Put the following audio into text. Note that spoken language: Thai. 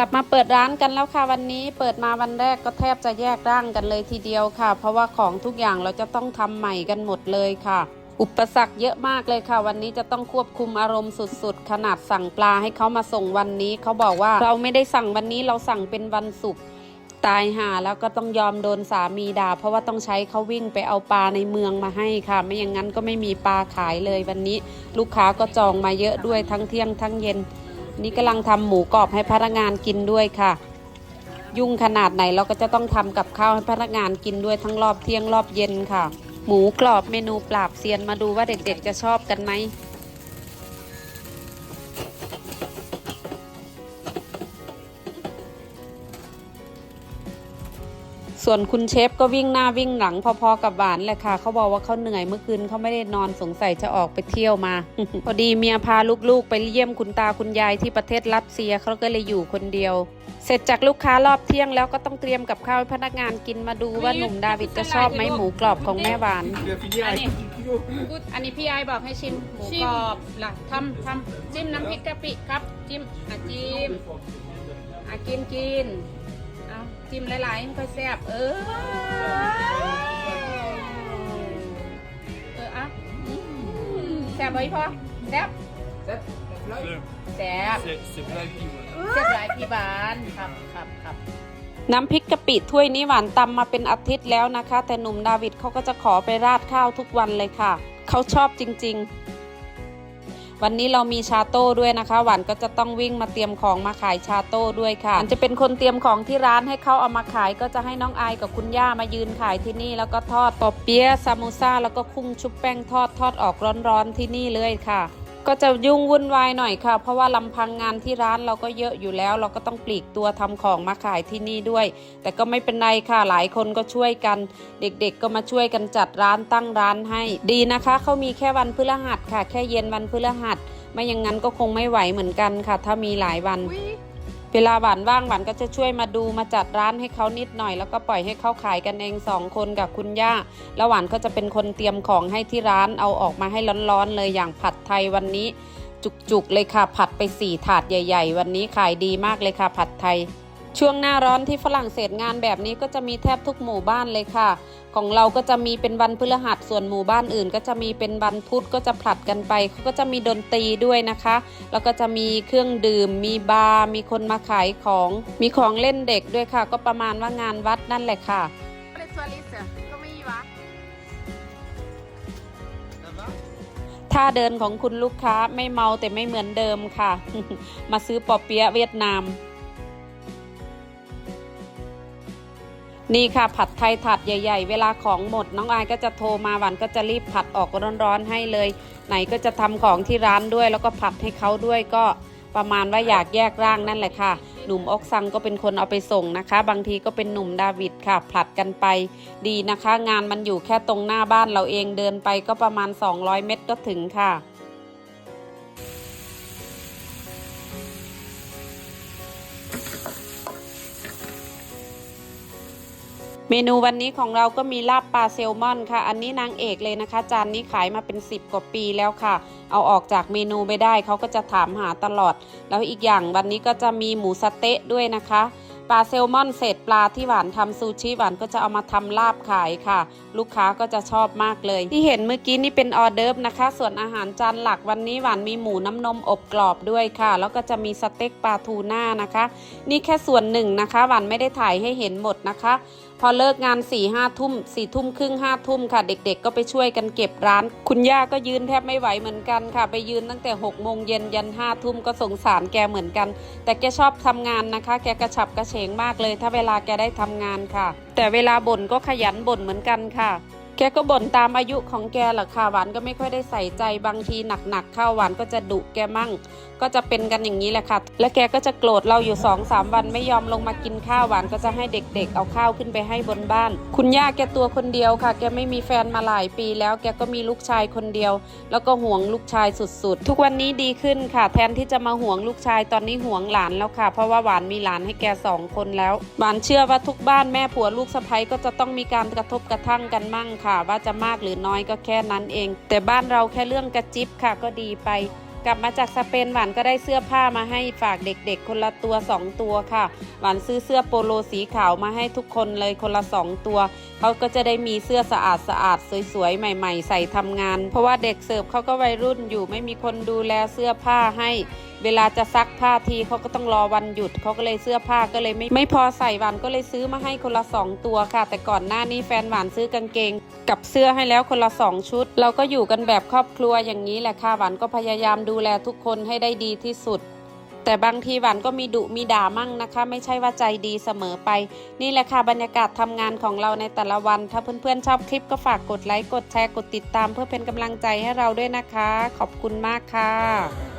ลับมาเปิดร้านกันแล้วค่ะวันนี้เปิดมาวันแรกก็แทบจะแยกร่างกันเลยทีเดียวค่ะ เพราะว่าของทุกอย่างเราจะต้องทำใหม่กันหมดเลยค่ะ อุปสรรคเยอะมากเลยค่ะ วันนี้จะต้องควบคุมอารมณ์สุดๆ ขนาดสั่งปลาให้เขามาส่งวันนี้เขาบอกว่าเราไม่ได้สั่งวันนี้เราสั่งเป็นวันศุกร์ตายหาแล้วก็ต้องยอมโดนสามีด่าเพราะว่าต้องใช้เขาวิ่งไปเอาปลาในเมืองมาให้ค่ะ ไม่อย่างนั้นก็ไม่มีปลาขายเลยวันนี้ ลูกค้าก็จองมาเยอะด้วยทั้งเที่ยงทั้งเย็น นี่กำลังทำหมูกรอบให้พนักงานกินด้วยค่ะ ยุ่งขนาดไหนเราก็จะต้องทำกับข้าวให้พนักงานกินด้วยทั้งรอบเที่ยงรอบเย็นค่ะ หมูกรอบเมนูปราบเซียนมาดูว่าเด็กๆจะชอบกันไหม ส่วนคุณเชฟก็วิ่งหน้าวิ่งหลังพอๆกับหวานแหละค่ะเขาบอกว่าเขาเหนื่อยเมื่อคืนเขาไม่ได้นอนสงสัยจะออกไปเที่ยวมา พอดีเมียพาลูกๆ ไปเยี่ยมคุณตาคุณยายที่ประเทศรัสเซียเขาก็เลยอยู่คนเดียว เสร็จจากลูกค้ารอบเที่ยงแล้วก็ต้องเตรียมกับข้าวให้พนักงานกินมาดูว่าหนุ่มดาวิดจะชอบไหมหมูกรอบของแม่หวาน อันนี้พี่ไอบอกให้ชิมหมูกรอบล่ะทำทำจิ้มน้ำพริกกะปิครับ จิ้มอะจิ้มอะกินกิน จิ้มหลายๆมันค่อยแซ่บเออเอออะอืมแซ่บไหมพอแซ่บแซ่บ C'est vrai, puis voilà. แซ่บหลายพี่บานครับครับครับ น้ำพริกกะปิถ้วยนี้หวานตำมาเป็นอาทิตย์แล้วนะคะ แต่หนุ่มดาวิดเขาก็จะขอไปราดข้าวทุกวันเลยค่ะ เขาชอบจริง ๆ วันนี้เรามีชาโต้ด้วยนะคะ หวานก็จะต้องวิ่งมาเตรียมของมาขายชาโต้ด้วยค่ะหวานจะเป็นคนเตรียมของที่ร้านให้เขาเอามาขายก็จะให้น้องไอกับคุณย่ามายืนขายที่นี่ แล้วก็ทอดปอเปี๊ยะซามูซ่าแล้วก็คุ้งชุบแป้งทอดทอดออกร้อนๆที่นี่เลยค่ะ ก็จะยุ่งวุ่นวายหน่อยค่ะ เพราะว่าลำพังงานที่ร้านเราก็เยอะอยู่แล้ว เราก็ต้องปลีกตัวทำของมาขายที่นี่ด้วย แต่ก็ไม่เป็นไรค่ะ หลายคนก็ช่วยกัน เด็กๆก็มาช่วยกันจัดร้านตั้งร้านให้ ดีนะคะเขามีแค่วันพฤหัสค่ะ แค่เย็นวันพฤหัส ไม่อย่างนั้นก็คงไม่ไหวเหมือนกันค่ะ ถ้ามีหลายวัน เวลาหวานว่างหวานก็จะช่วยมาดูมาจัดร้านให้เขานิดหน่อย แล้วก็ปล่อยให้เขาขายกันเองสองคนกับคุณย่าแล้วหวานก็จะเป็นคนเตรียมของให้ที่ร้านเอาออกมาให้ร้อนๆเลยอย่างผัดไทยวันนี้ จุกๆเลยค่ะ ผัดไปสี่ถาดใหญ่ ๆ วันนี้ขายดีมากเลยค่ะ ผัดไทย ช่วงหน้าร้อนที่ฝรั่งเศสงานแบบนี้ก็จะมีแทบทุกหมู่บ้านเลยค่ะ ของเราก็จะมีเป็นวันพฤหัสส่วนหมู่บ้านอื่น ก็จะมีเป็นวันพุธก็จะผลัดกันไปเขาก็จะมีดนตรีด้วยนะคะ แล้วก็จะมีเครื่องดื่ม มีบาร์มีคนมาขายของ มีของเล่นเด็กด้วยค่ะ ก็ประมาณว่างานวัดนั่นแหละค่ะท่าเดินของคุณลูกค้าไม่เมาแต่ไม่เหมือนเดิมค่ะ มาซื้อปอเปี๊ยะเวียดนาม นี่ค่ะผัดไทยถาดใหญ่ ๆ เวลาของหมด น้องอายก็จะโทรมาหวันก็จะรีบผัดออกร้อนๆให้เลย ไหนก็จะทำของที่ร้านด้วย แล้วก็ผัดให้เขาด้วยก็ประมาณว่าอยากแยกร่างนั่นแหละค่ะ หนุ่มอกซังก็เป็นคนเอาไปส่งนะคะ บางทีก็เป็นหนุ่มดาวิดค่ะผลัดกันไป ดีนะคะ งานมันอยู่แค่ตรงหน้าบ้านเราเองเดินไปก็ประมาณ 200 เมตรก็ถึงค่ะ เมนูวันนี้ของเราก็มีลาบปลาแซลมอนค่ะ อันนี้นางเอกเลยนะคะ จานนี้ขายมาเป็น 10 กว่าปีแล้วค่ะ เอาออกจากเมนูไม่ได้เขาก็จะถามหาตลอด แล้วอีกอย่างวันนี้ก็จะมีหมูสะเต๊ะด้วยนะคะปลาแซลมอนเศษปลาที่หวานทำซูชิหวานก็จะเอามาทำลาบขายค่ะ ลูกค้าก็จะชอบมากเลย ที่เห็นเมื่อกี้นี่เป็นออเดิร์ฟนะคะ ส่วนอาหารจานหลักวันนี้หวานมีหมูน้ำนมอบกรอบด้วยค่ะ แล้วก็จะมีสเต็กปลาทูน่านะคะ นี่แค่ส่วนหนึ่งนะคะ หวานไม่ได้ถ่ายให้เห็นหมดนะคะ พอเลิกงาน4ี่ห้าทุ่มสี่ทุ่มครึ่งห้าทุ่มค่ะ เด็กๆ ก็ไปช่วยกันเก็บร้าน คุณย่าก็ยืนแทบไม่ไหวเหมือนกันค่ะ ไปยืนตั้งแต่6กโมงเย็นยันห้าทุ่มก็สงสารแกเหมือนกัน แต่แกชอบทำงานนะคะ แกกระฉับกระเฉงมากเลย ถ้าเวลาแกได้ทำงานค่ะ แต่เวลาบ่นก็ขยันบ่นเหมือนกันค่ะ แกก็บ่นตามอายุของแกแหละค่ะหวานก็ไม่ค่อยได้ใส่ใจบางทีหนักๆเข้าหวานก็จะดุแกมั่ง ก็จะเป็นกันอย่างนี้แหละค่ะ และแกก็จะโกรธเราอยู่2องสามวันไม่ยอมลงมากินข้าวหวานก็จะให้เด็กๆ เอาข้าวขึ้นไปให้บนบ้าน คุณย่าแกตัวคนเดียวค่ะ แกไม่มีแฟนมาหลายปีแล้วแกก็มีลูกชายคนเดียว แล้วก็ห่วงลูกชายสุดๆ ทุกวันนี้ดีขึ้นค่ะ แทนที่จะมาห่วงลูกชายตอนนี้ห่วงหลานแล้วค่ะ เพราะว่าหวานมีหลานให้แกสองคนแล้วหวานเชื่อว่าทุกบ้านแม่ผัวลูกสะใภ้ก็จะต้องมีการกระทบกระทั่งกันมั่งค่ะว่าจะมากหรือน้อยก็แค่นั้นเอง แต่บ้านเราแค่เรื่องกระจิบค่ะก็ดีไป กลับมาจากสเปนหวานก็ได้เสื้อผ้ามาให้ฝากเด็กๆ คนละตัว 2 ตัวค่ะ หวานซื้อเสื้อโปโลสีขาวมาให้ทุกคนเลยคนละ 2 ตัว เขาก็จะได้มีเสื้อสะอาดสะอาดๆสวยๆ ใหม่ๆ ใส่ทำงาน เพราะว่าเด็กเสิร์ฟเขาก็วัยรุ่นอยู่ไม่มีคนดูแลเสื้อผ้าให้ เวลาจะซักผ้าทีเขาก็ต้องรอวันหยุดเขาก็เลยเสื้อผ้าก็เลยไม่ไม่พอใส่หวานก็เลยซื้อมาให้คนละสองตัวค่ะ แต่ก่อนหน้านี้แฟนหวานซื้อกางเกง กับเสื้อให้แล้วคนละสองชุด เราก็อยู่กันแบบครอบครัวอย่างนี้แหละค่ะหวานก็พยายามดูแลทุกคนให้ได้ดีที่สุด แต่บางทีหวานก็มีดุมีด่ามั่งนะคะ ไม่ใช่ว่าใจดีเสมอไป นี่แหละค่ะบรรยากาศทำงานของเราในแต่ละวัน ถ้าเพื่อนๆชอบคลิปก็ฝากกดไลค์กดแชร์กดติดตาม เพื่อเป็นกำลังใจให้เราด้วยนะคะ ขอบคุณมากค่ะ